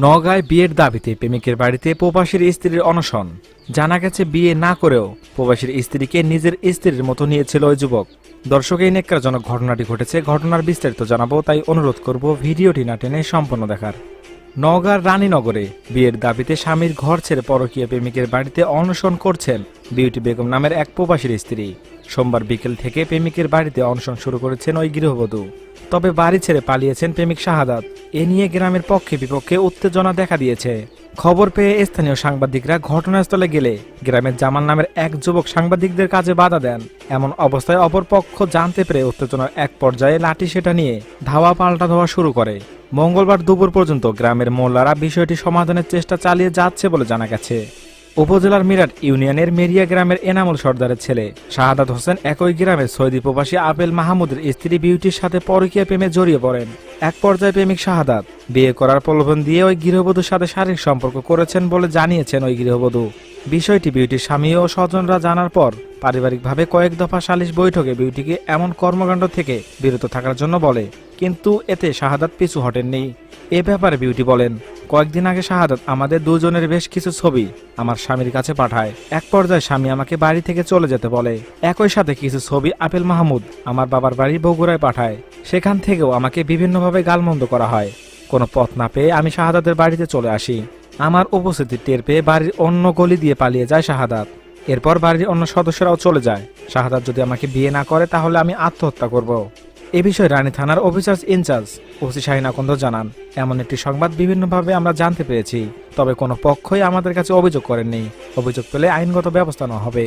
নগাঁয় বিয়ের দাবিতে প্রেমিকের বাড়িতে প্রবাসীর স্ত্রীর অনশন। জানা গেছে, বিয়ে না করেও প্রবাসীর স্ত্রীকে নিজের স্ত্রীর মতো নিয়েছিল ওই যুবক। দর্শক, এই নেককারজনক ঘটনাটি ঘটেছে। ঘটনার বিস্তারিত জানাব, তাই অনুরোধ করব ভিডিওটি না টেনে সম্পূর্ণ দেখার। নওগাঁর রানীনগরে বিয়ের দাবিতে স্বামীর ঘর ছেড়ে পরকীয় প্রেমিকের বাড়িতে অনশন করছেন বিউটি বেগম নামের এক প্রবাসীর স্ত্রী। সোমবার বিকেল থেকে প্রেমিকের বাড়িতে অনশন শুরু করেছেন ওই গৃহবধূ। তবে বাড়ি ছেড়ে পালিয়েছেন প্রেমিক শাহাদাত। এ নিয়ে গ্রামের পক্ষে বিপক্ষে উত্তেজনা দেখা দিয়েছে। খবর পেয়ে স্থানীয় সাংবাদিকরা ঘটনাস্থলে গেলে গ্রামের জামাল নামের এক যুবক সাংবাদিকদের কাজে বাধা দেন। এমন অবস্থায় অপর পক্ষ জানতে পেরে উত্তেজনার এক পর্যায়ে লাঠি সেটা নিয়ে ধাওয়া পাল্টা ধোয়া শুরু করে। মঙ্গলবার দুপুর পর্যন্ত গ্রামের মোল্লারা বিষয়টি সমাধানের চেষ্টা চালিয়ে যাচ্ছে বলে জানা গেছে। উপজেলার মিরাট ইউনিয়নের মেরিয়া গ্রামের এনামুল সর্দারের ছেলে। শাহাদাত হোসেন একই গ্রামের সৌদি প্রবাসী আবেল মাহমুদের স্ত্রী বিউটির সাথে পরকীয়া প্রেমে জড়িয়ে পড়েন। এক পর্যায়ে প্রেমিক শাহাদাত। বিয়ে করার প্রলোভন দিয়ে ওই গৃহবধূর সাথে শারীরিক সম্পর্ক করেছেন বলে জানিয়েছেন ওই গৃহবধূ। বিষয়টি বিউটির স্বামী ও স্বজনরা জানার পর পারিবারিকভাবে কয়েক দফা সালিশ বৈঠকে বিউটিকে এমন কর্মকাণ্ড থেকে বিরত থাকার জন্য বলে। কিন্তু এতে শাহাদাত পিছু হটেননি। এ ব্যাপারে বিউটি বলেন কয়েকদিন আগে শাহাদাত আমাদের দুজনের বেশ কিছু ছবি আমার স্বামীর কাছে পাঠায়। এক পর্যায়ে স্বামী আমাকে বাড়ি থেকে চলে যেতে বলে। একই সাথে কিছু ছবি আপেল মাহমুদ আমার বাবার বাড়ি বগুড়ায় পাঠায়। সেখান থেকেও আমাকে বিভিন্নভাবে গালমন্দ করা হয়। কোনো পথ না পেয়ে আমি শাহাদাতের বাড়িতে চলে আসি। আমার উপস্থিতি টের পেয়ে বাড়ির অন্য গলি দিয়ে পালিয়ে যায় শাহাদাত। এরপর বাড়ির অন্য সদস্যরাও চলে যায়। শাহাদাত যদি আমাকে বিয়ে না করে তাহলে আমি আত্মহত্যা করব। এ বিষয়ে রানী থানার officers in-charge OC Shahin Akand জানান, এমন একটি সংবাদ বিভিন্নভাবে আমরা জানতে পেরেছি, তবে কোনো পক্ষই আমাদের কাছে অভিযোগ করেননি। অভিযোগ পেলে আইনগত ব্যবস্থা নেওয়া হবে।